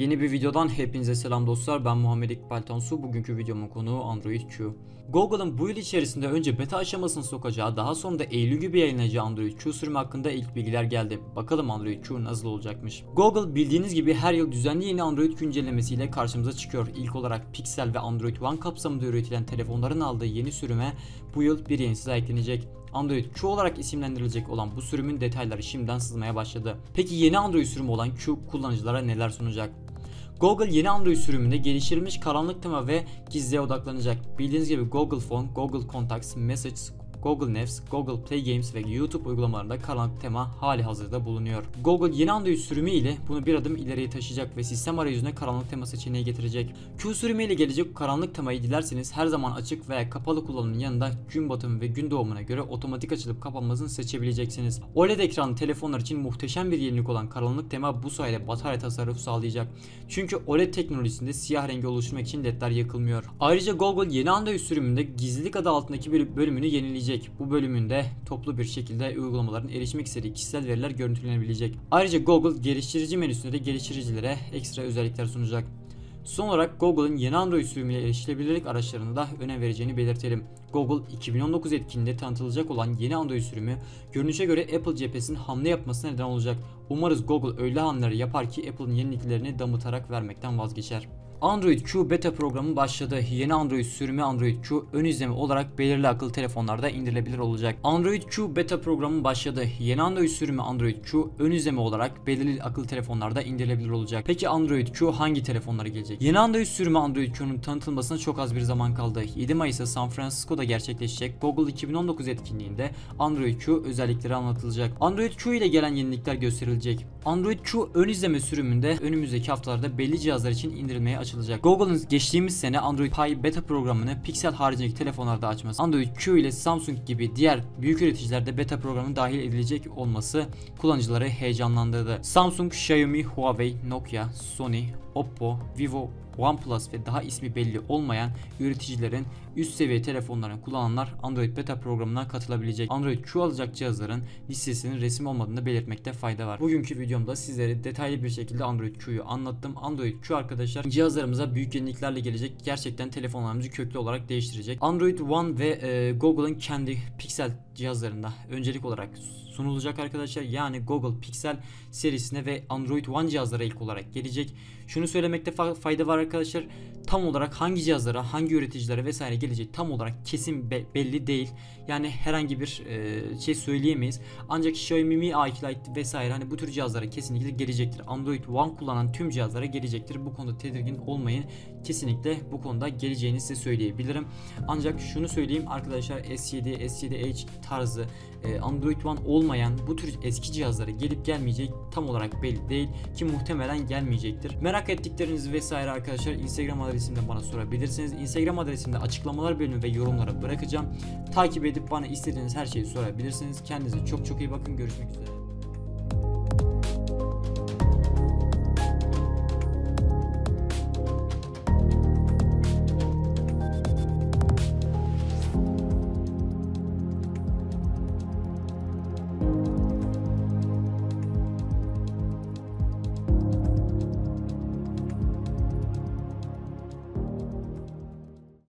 Yeni bir videodan hepinize selam dostlar. Ben Muhammed İkbal Tansu. Bugünkü videomun konuğu Android Q. Google'ın bu yıl içerisinde önce beta aşamasını sokacağı, daha sonra da Eylül gibi yayınlayacağı Android Q sürümü hakkında ilk bilgiler geldi. Bakalım Android Q nasıl olacakmış. Google bildiğiniz gibi her yıl düzenli yeni Android güncellemesiyle karşımıza çıkıyor. İlk olarak Pixel ve Android One kapsamında üretilen telefonların aldığı yeni sürüme bu yıl bir yenisi daha eklenecek. Android Q olarak isimlendirilecek olan bu sürümün detayları şimdiden sızmaya başladı. Peki yeni Android sürümü olan Q kullanıcılara neler sunacak? Google yeni Android sürümünde geliştirilmiş karanlık tema ve gizliye odaklanacak. Bildiğiniz gibi Google Phone, Google Contacts, Messages, Google Maps, Google Play Games ve YouTube uygulamalarında karanlık tema hali hazırda bulunuyor. Google yeni Android sürümü ile bunu bir adım ileriye taşıyacak ve sistem arayüzüne karanlık tema seçeneği getirecek. Q sürümü ile gelecek karanlık temayı dilerseniz her zaman açık veya kapalı kullanımın yanında gün batımı ve gün doğumuna göre otomatik açılıp kapanmasını seçebileceksiniz. OLED ekranlı telefonlar için muhteşem bir yenilik olan karanlık tema bu sayede batarya tasarrufu sağlayacak. Çünkü OLED teknolojisinde siyah rengi oluşturmak için ledler yakılmıyor. Ayrıca Google yeni Android sürümünde gizlilik adı altındaki bir bölümünü yenileyecek edilecek. Bu bölümünde toplu bir şekilde uygulamaların erişmek istediği kişisel veriler görüntülenebilecek. Ayrıca Google geliştirici menüsünde de geliştiricilere ekstra özellikler sunacak. Son olarak Google'ın yeni Android sürümüyle erişilebilirlik araçlarına da önem vereceğini belirtelim. Google 2019 etkinliğinde tanıtılacak olan yeni Android sürümü görünüşe göre Apple cephesinin hamle yapmasına neden olacak. Umarız Google öyle hamleleri yapar ki Apple'ın yeniliklerini damıtarak vermekten vazgeçer. Android Q beta programı başladı. Yeni Android sürümü Android Q ön izleme olarak belirli akıllı telefonlarda indirilebilir olacak. Android Q beta programı başladı. Yeni Android sürümü Android Q ön izleme olarak belirli akıllı telefonlarda indirilebilir olacak. Peki Android Q hangi telefonlara gelecek? Yeni Android sürümü Android Q'nun tanıtılmasına çok az bir zaman kaldı. 7 Mayıs'ta San Francisco'da gerçekleşecek Google 2019 etkinliğinde Android Q özellikleri anlatılacak. Android Q ile gelen yenilikler gösterilecek. Android Q ön izleme sürümünde önümüzdeki haftalarda belli cihazlar için indirilmeye açılacak. Google'ın geçtiğimiz sene Android Pie beta programını Pixel haricindeki telefonlarda açması, Android Q ile Samsung gibi diğer büyük üreticilerde beta programının dahil edilecek olması kullanıcıları heyecanlandırdı. Samsung, Xiaomi, Huawei, Nokia, Sony, Oppo, Vivo, OnePlus ve daha ismi belli olmayan üreticilerin üst seviye telefonlarını kullananlar Android beta programına katılabilecek. Android Q alacak cihazların listesinin resim olmadığını belirtmekte fayda var. Bugünkü videomda sizlere detaylı bir şekilde Android Q'yu anlattım. Android Q arkadaşlar cihazlarımıza büyük yeniliklerle gelecek. Gerçekten telefonlarımızı köklü olarak değiştirecek. Android One ve e, Google'ın kendi Pixel cihazlarında öncelik olarak sunulacak arkadaşlar. Yani Google Pixel serisine ve Android One cihazlara ilk olarak gelecek. Şunu söylemekte fayda var arkadaşlar. Tam olarak hangi cihazlara, hangi üreticilere vesaire gelecek tam olarak kesin be belli değil. Yani herhangi bir e, şey söyleyemeyiz. Ancak Xiaomi Mi A2 Lite vesaire hani bu tür cihazlara kesinlikle gelecektir. Android One kullanan tüm cihazlara gelecektir. Bu konuda tedirgin olmayın. Kesinlikle bu konuda geleceğini size söyleyebilirim. Ancak şunu söyleyeyim arkadaşlar S7, S7 Edge tarzı e, Android One olmayan bu tür eski cihazlara gelip gelmeyecek tam olarak belli değil ki muhtemelen gelmeyecektir. Merak ettiklerinizi vesaire arkadaşlar Instagram adresimde bana sorabilirsiniz. Instagram adresimde açıklamalar bölümü ve yorumlara bırakacağım. Takip edip bana istediğiniz her şeyi sorabilirsiniz. Kendinize çok çok iyi bakın. Görüşmek üzere.